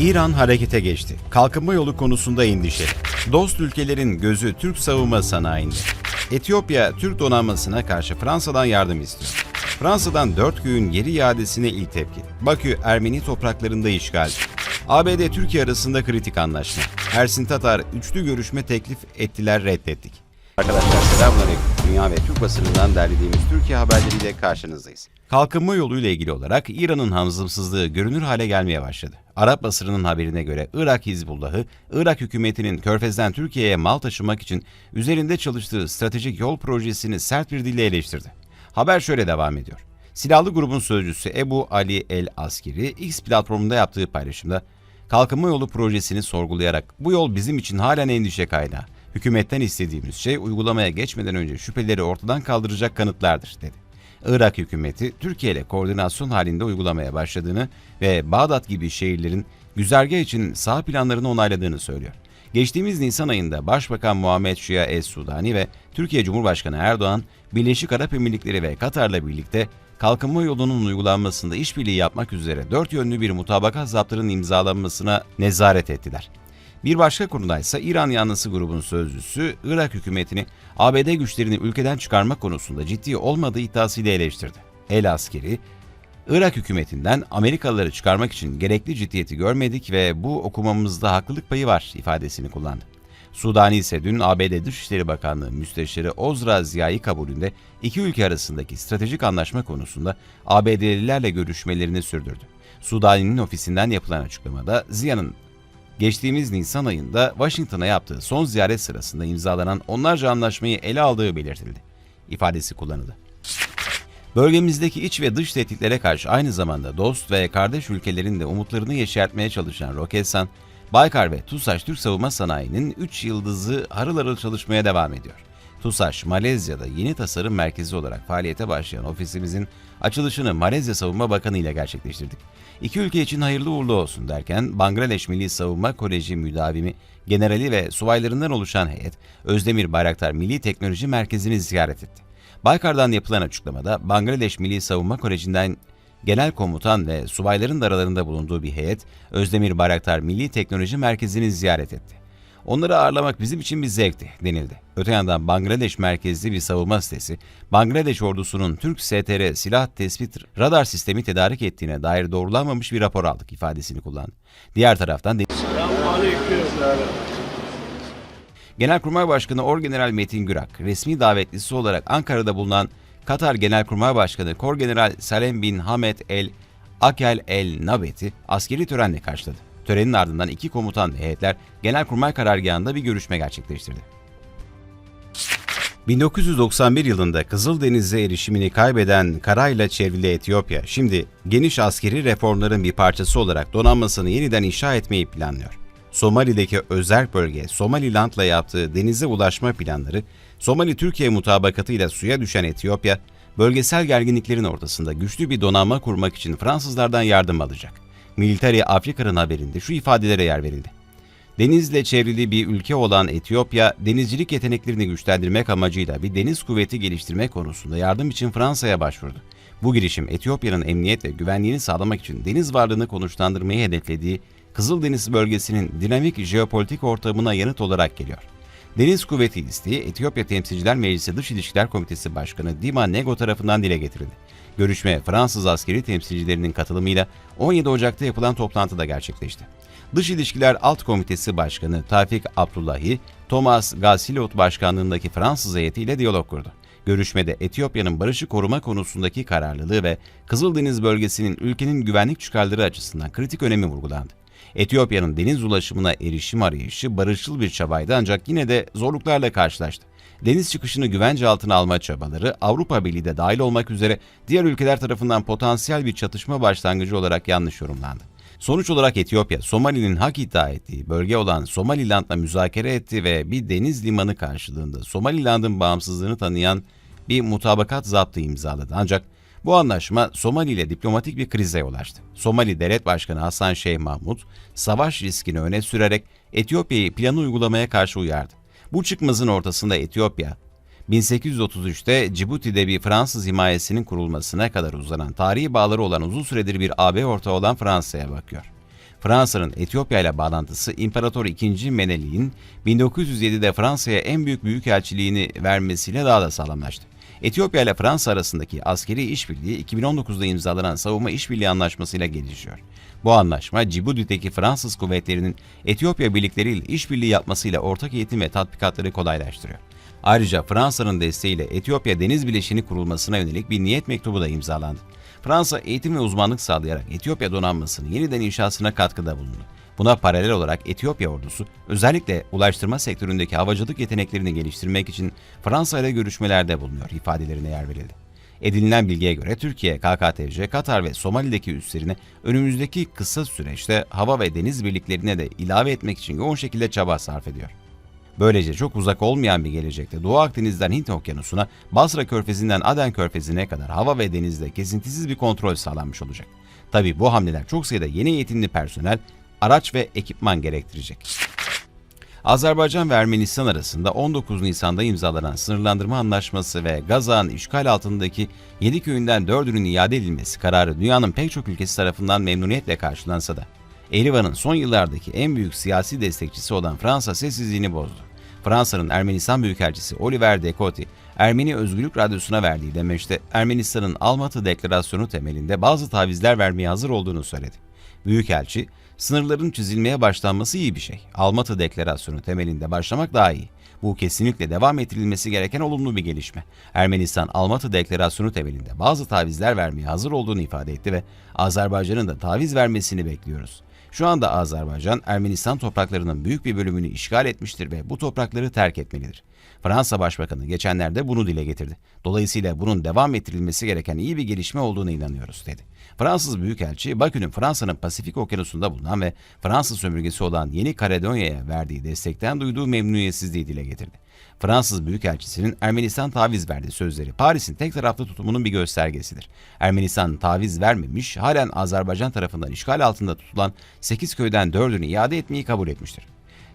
İran harekete geçti. Kalkınma yolu konusunda endişeli. Dost ülkelerin gözü Türk savunma sanayinde. Etiyopya, Türk donanmasına karşı Fransa'dan yardım istiyor. Fransa'dan dört köyün geri iadesine ilk tepki. Bakü, Ermeni topraklarında işgal. ABD-Türkiye arasında kritik anlaşma. Ersin Tatar, üçlü görüşme teklif ettiler reddettik. Arkadaşlar selamünaleyküm. Dünya ve Türk basınından derlediğimiz Türkiye haberleriyle karşınızdayız. Kalkınma yoluyla ilgili olarak İran'ın hamzımsızlığı görünür hale gelmeye başladı. Arap basırının haberine göre Irak Hizbullah'ı, Irak hükümetinin Körfez'den Türkiye'ye mal taşımak için üzerinde çalıştığı stratejik yol projesini sert bir dille eleştirdi. Haber şöyle devam ediyor. Silahlı grubun sözcüsü Ebu Ali El Askeri X platformunda yaptığı paylaşımda kalkınma yolu projesini sorgulayarak bu yol bizim için halen endişe kaynağı. Hükümetten istediğimiz şey uygulamaya geçmeden önce şüpheleri ortadan kaldıracak kanıtlardır dedi. Irak hükümeti Türkiye ile koordinasyon halinde uygulamaya başladığını ve Bağdat gibi şehirlerin güzergah için sağ planlarını onayladığını söylüyor. Geçtiğimiz Nisan ayında Başbakan Muhammed Şia Es-Sudani ve Türkiye Cumhurbaşkanı Erdoğan, Birleşik Arap Emirlikleri ve Katar'la birlikte kalkınma yolunun uygulanmasında işbirliği yapmak üzere dört yönlü bir mutabakat zaptının imzalanmasına nezaret ettiler. Bir başka konuda ise İran yanlısı grubun sözcüsü Irak hükümetini ABD güçlerini ülkeden çıkarma konusunda ciddi olmadığı iddiasıyla eleştirdi. El askeri, Irak hükümetinden Amerikalıları çıkarmak için gerekli ciddiyeti görmedik ve bu okumamızda haklılık payı var ifadesini kullandı. Sudani ise dün ABD Dışişleri Bakanlığı Müsteşarı Ozra Ziya'yı kabulünde iki ülke arasındaki stratejik anlaşma konusunda ABD'lilerle görüşmelerini sürdürdü. Sudani'nin ofisinden yapılan açıklamada Ziya'nın geçtiğimiz Nisan ayında Washington'a yaptığı son ziyaret sırasında imzalanan onlarca anlaşmayı ele aldığı belirtildi. İfadesi kullanıldı. Bölgemizdeki iç ve dış tehditlere karşı aynı zamanda dost ve kardeş ülkelerin de umutlarını yeşertmeye çalışan Roketsan, Baykar ve TUSAŞ Türk Savunma Sanayi'nin 3 yıldızı harıl harıl çalışmaya devam ediyor. TUSAŞ, Malezya'da yeni tasarım merkezi olarak faaliyete başlayan ofisimizin açılışını Malezya Savunma Bakanı ile gerçekleştirdik. İki ülke için hayırlı uğurlu olsun derken Bangladeş Milli Savunma Koleji müdavimi, generali ve subaylarından oluşan heyet, Özdemir Bayraktar Milli Teknoloji Merkezi'ni ziyaret etti. Baykar'dan yapılan açıklamada Bangladeş Milli Savunma Koleji'nden genel komutan ve subayların da aralarında bulunduğu bir heyet Özdemir Bayraktar Milli Teknoloji Merkezi'ni ziyaret etti. Onları ağırlamak bizim için bir zevkti denildi. Öte yandan Bangladeş merkezli bir savunma sitesi, Bangladeş ordusunun Türk STR silah tespit radar sistemi tedarik ettiğine dair doğrulanmamış bir rapor aldık ifadesini kullandı. Diğer taraftan Genelkurmay Başkanı Orgeneral Metin Gürak, resmi davetlisi olarak Ankara'da bulunan Katar Genelkurmay Başkanı Korgeneral Salem bin Hamed El Akel El Nabet'i askeri törenle karşıladı. Törenin ardından iki komutan ve heyetler Genelkurmay karargahında bir görüşme gerçekleştirdi. 1991 yılında Kızıldeniz'e erişimini kaybeden karayla çevrili Etiyopya, şimdi geniş askeri reformların bir parçası olarak donanmasını yeniden inşa etmeyi planlıyor. Somali'deki özel bölge Somaliland'la yaptığı denize ulaşma planları, Somali-Türkiye mutabakatıyla suya düşen Etiyopya, bölgesel gerginliklerin ortasında güçlü bir donanma kurmak için Fransızlardan yardım alacak. Military Afrika'nın haberinde şu ifadelere yer verildi. Denizle çevrili bir ülke olan Etiyopya, denizcilik yeteneklerini güçlendirmek amacıyla bir deniz kuvveti geliştirme konusunda yardım için Fransa'ya başvurdu. Bu girişim Etiyopya'nın emniyet ve güvenliğini sağlamak için deniz varlığını konuşlandırmayı hedeflediği Kızıldeniz bölgesinin dinamik jeopolitik ortamına yanıt olarak geliyor. Deniz kuvveti isteği Etiyopya Temsilciler Meclisi Dış İlişkiler Komitesi Başkanı Dima Nego tarafından dile getirildi. Görüşme Fransız askeri temsilcilerinin katılımıyla 17 Ocak'ta yapılan toplantıda gerçekleşti. Dış İlişkiler Alt Komitesi Başkanı Tafik Abdullahi, Thomas Gasilot başkanlığındaki Fransız heyetiyle diyalog kurdu. Görüşmede Etiyopya'nın barışı koruma konusundaki kararlılığı ve Kızıldeniz bölgesinin ülkenin güvenlik çıkarları açısından kritik önemi vurgulandı. Etiyopya'nın deniz ulaşımına erişim arayışı barışçıl bir çabaydı ancak yine de zorluklarla karşılaştı. Deniz çıkışını güvence altına alma çabaları Avrupa Birliği de dahil olmak üzere diğer ülkeler tarafından potansiyel bir çatışma başlangıcı olarak yanlış yorumlandı. Sonuç olarak Etiyopya, Somali'nin hak iddia ettiği bölge olan Somaliland'la müzakere etti ve bir deniz limanı karşılığında Somaliland'ın bağımsızlığını tanıyan bir mutabakat zaptı imzaladı. Ancak bu anlaşma Somali ile diplomatik bir krize yol açtı. Somali Devlet Başkanı Hasan Şeyh Mahmut, savaş riskini öne sürerek Etiyopya'yı planı uygulamaya karşı uyardı. Bu çıkmazın ortasında Etiyopya, 1833'te Cibuti'de bir Fransız himayesinin kurulmasına kadar uzanan tarihi bağları olan uzun süredir bir AB ortağı olan Fransa'ya bakıyor. Fransa'nın Etiyopya ile bağlantısı İmparator II. Menelik'in 1907'de Fransa'ya en büyük büyükelçiliğini vermesiyle daha da sağlamlaştı. Etiyopya ile Fransa arasındaki askeri işbirliği 2019'da imzalanan savunma işbirliği anlaşmasıyla gelişiyor. Bu anlaşma Cibuti'deki Fransız kuvvetlerinin Etiyopya birlikleriyle işbirliği yapmasıyla ortak eğitim ve tatbikatları kolaylaştırıyor. Ayrıca Fransa'nın desteğiyle Etiyopya Deniz Bileşiği kurulmasına yönelik bir niyet mektubu da imzalandı. Fransa eğitim ve uzmanlık sağlayarak Etiyopya donanmasının yeniden inşasına katkıda bulundu. Buna paralel olarak Etiyopya ordusu özellikle ulaştırma sektöründeki havacılık yeteneklerini geliştirmek için Fransa ile görüşmelerde bulunuyor ifadelerine yer verildi. Edinilen bilgiye göre Türkiye, KKTC, Katar ve Somali'deki üslerine önümüzdeki kısa süreçte hava ve deniz birliklerine de ilave etmek için yoğun şekilde çaba sarf ediyor. Böylece çok uzak olmayan bir gelecekte Doğu Akdeniz'den Hint Okyanusu'na, Basra Körfezi'nden Aden Körfezi'ne kadar hava ve denizde kesintisiz bir kontrol sağlanmış olacak. Tabi bu hamleler çok sayıda yeni eğitimli personel, araç ve ekipman gerektirecek. Azerbaycan ve Ermenistan arasında 19 Nisan'da imzalanan sınırlandırma anlaşması ve Gaza'nın işgal altındaki 7 köyünden 4'ünün iade edilmesi kararı dünyanın pek çok ülkesi tarafından memnuniyetle karşılansa da Erivan'ın son yıllardaki en büyük siyasi destekçisi olan Fransa sessizliğini bozdu. Fransa'nın Ermenistan Büyükelçisi Oliver Dekoti, Ermeni Özgürlük Radyosu'na verdiği demeçte Ermenistan'ın Almatı Deklarasyonu temelinde bazı tavizler vermeye hazır olduğunu söyledi. Büyükelçi, sınırların çizilmeye başlanması iyi bir şey. Almatı Deklarasyonu temelinde başlamak daha iyi. Bu kesinlikle devam ettirilmesi gereken olumlu bir gelişme. Ermenistan Almatı Deklarasyonu temelinde bazı tavizler vermeye hazır olduğunu ifade etti ve Azerbaycan'ın da taviz vermesini bekliyoruz. Şu anda Azerbaycan, Ermenistan topraklarının büyük bir bölümünü işgal etmiştir ve bu toprakları terk etmelidir. Fransa Başbakanı geçenlerde bunu dile getirdi. Dolayısıyla bunun devam ettirilmesi gereken iyi bir gelişme olduğunu inanıyoruz dedi. Fransız Büyükelçi, Bakü'nün Fransa'nın Pasifik Okyanusu'nda bulunan ve Fransız sömürgesi olan Yeni Kaledonya'ya verdiği destekten duyduğu memnuniyetsizliği dile getirdi. Fransız Büyükelçisi'nin Ermenistan taviz verdiği sözleri Paris'in tek taraflı tutumunun bir göstergesidir. Ermenistan taviz vermemiş, halen Azerbaycan tarafından işgal altında tutulan 8 köyden 4'ünü iade etmeyi kabul etmiştir.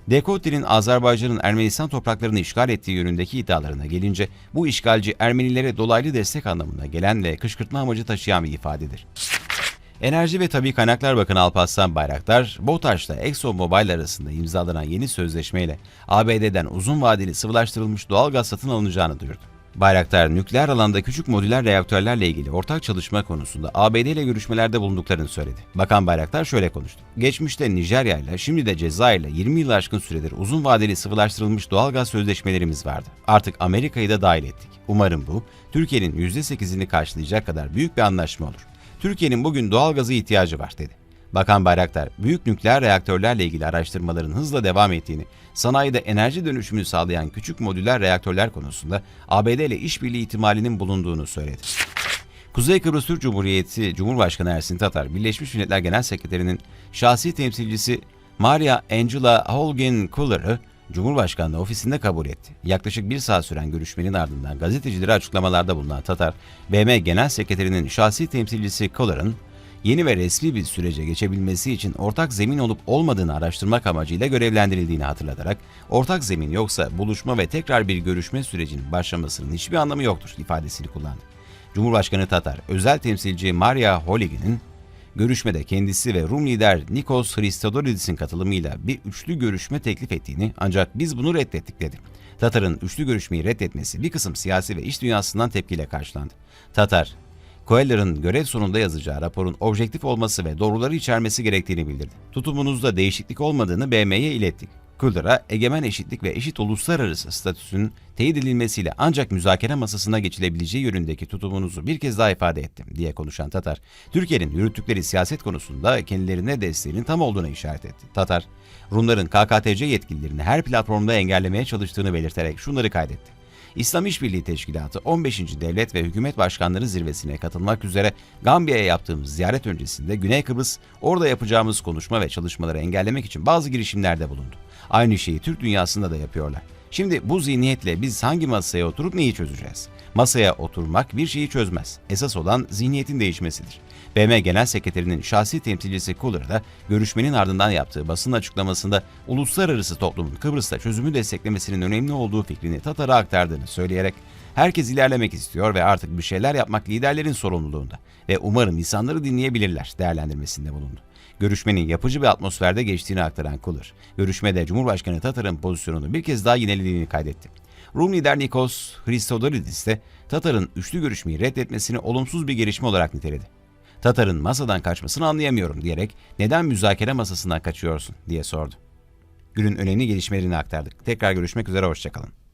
Dekoti'nin Azerbaycan'ın Ermenistan topraklarını işgal ettiği yönündeki iddialarına gelince bu işgalci Ermenilere dolaylı destek anlamına gelen ve kışkırtma amacı taşıyan bir ifadedir. Enerji ve Tabi Kaynaklar Bakanı Alparslan Bayraktar, BOTAŞ'la ExxonMobil arasında imzalanan yeni sözleşmeyle ABD'den uzun vadeli sıvılaştırılmış doğal gaz satın alınacağını duyurdu. Bayraktar, nükleer alanda küçük modüler reaktörlerle ilgili ortak çalışma konusunda ABD ile görüşmelerde bulunduklarını söyledi. Bakan Bayraktar şöyle konuştu. Geçmişte Nijerya ile şimdi de Cezayir ile 20 yıl aşkın süredir uzun vadeli sıvılaştırılmış doğal gaz sözleşmelerimiz vardı. Artık Amerika'yı da dahil ettik. Umarım bu, Türkiye'nin %8'ini karşılayacak kadar büyük bir anlaşma olur. Türkiye'nin bugün doğal gazı ihtiyacı var dedi. Bakan Bayraktar, büyük nükleer reaktörlerle ilgili araştırmaların hızla devam ettiğini, sanayide enerji dönüşümünü sağlayan küçük modüler reaktörler konusunda ABD ile işbirliği ihtimalinin bulunduğunu söyledi. Kuzey Kıbrıs Türk Cumhuriyeti Cumhurbaşkanı Ersin Tatar, Birleşmiş Milletler Genel Sekreterinin şahsi temsilcisi Maria Angela Holgen Kuller'ı Cumhurbaşkanlığı ofisinde kabul etti. Yaklaşık bir saat süren görüşmenin ardından gazetecilere açıklamalarda bulunan Tatar, BM Genel Sekreterinin şahsi temsilcisi Kuller'ın yeni ve resmi bir sürece geçebilmesi için ortak zemin olup olmadığını araştırmak amacıyla görevlendirildiğini hatırlatarak, ortak zemin yoksa buluşma ve tekrar bir görüşme sürecinin başlamasının hiçbir anlamı yoktur ifadesini kullandı. Cumhurbaşkanı Tatar, özel temsilci Maria Holigin'in görüşmede kendisi ve Rum lider Nikos Christodolidis'in katılımıyla bir üçlü görüşme teklif ettiğini ancak biz bunu reddettik dedi. Tatar'ın üçlü görüşmeyi reddetmesi bir kısım siyasi ve iş dünyasından tepkiyle karşılandı. Tatar, Coeller'ın görev sonunda yazacağı raporun objektif olması ve doğruları içermesi gerektiğini bildirdi. Tutumunuzda değişiklik olmadığını BM'ye ilettik. Kıldır'a egemen eşitlik ve eşit uluslararası statüsünün teyit edilmesiyle ancak müzakere masasına geçilebileceği yönündeki tutumunuzu bir kez daha ifade ettim diye konuşan Tatar, Türkiye'nin yürüttükleri siyaset konusunda kendilerine desteğinin tam olduğuna işaret etti. Tatar, Rumların KKTC yetkililerini her platformda engellemeye çalıştığını belirterek şunları kaydetti. İslam İşbirliği Teşkilatı 15. Devlet ve Hükümet Başkanları Zirvesi'ne katılmak üzere Gambiya'ya yaptığımız ziyaret öncesinde Güney Kıbrıs, orada yapacağımız konuşma ve çalışmaları engellemek için bazı girişimlerde bulundu. Aynı şeyi Türk dünyasında da yapıyorlar. Şimdi bu zihniyetle biz hangi masaya oturup neyi çözeceğiz? Masaya oturmak bir şeyi çözmez. Esas olan zihniyetin değişmesidir. BM Genel Sekreterinin şahsi temsilcisi Kuller da görüşmenin ardından yaptığı basın açıklamasında uluslararası toplumun Kıbrıs'ta çözümü desteklemesinin önemli olduğu fikrini Tatar'a aktardığını söyleyerek herkes ilerlemek istiyor ve artık bir şeyler yapmak liderlerin sorumluluğunda ve umarım insanları dinleyebilirler değerlendirmesinde bulundu. Görüşmenin yapıcı bir atmosferde geçtiğini aktaran Cooler, görüşmede Cumhurbaşkanı Tatar'ın pozisyonunu bir kez daha yinelediğini kaydetti. Rum lider Nikos Christodoulidis de Tatar'ın üçlü görüşmeyi reddetmesini olumsuz bir gelişme olarak niteledi. Tatar'ın masadan kaçmasını anlayamıyorum diyerek neden müzakere masasından kaçıyorsun diye sordu. Günün önemli gelişmelerini aktardık. Tekrar görüşmek üzere, hoşçakalın.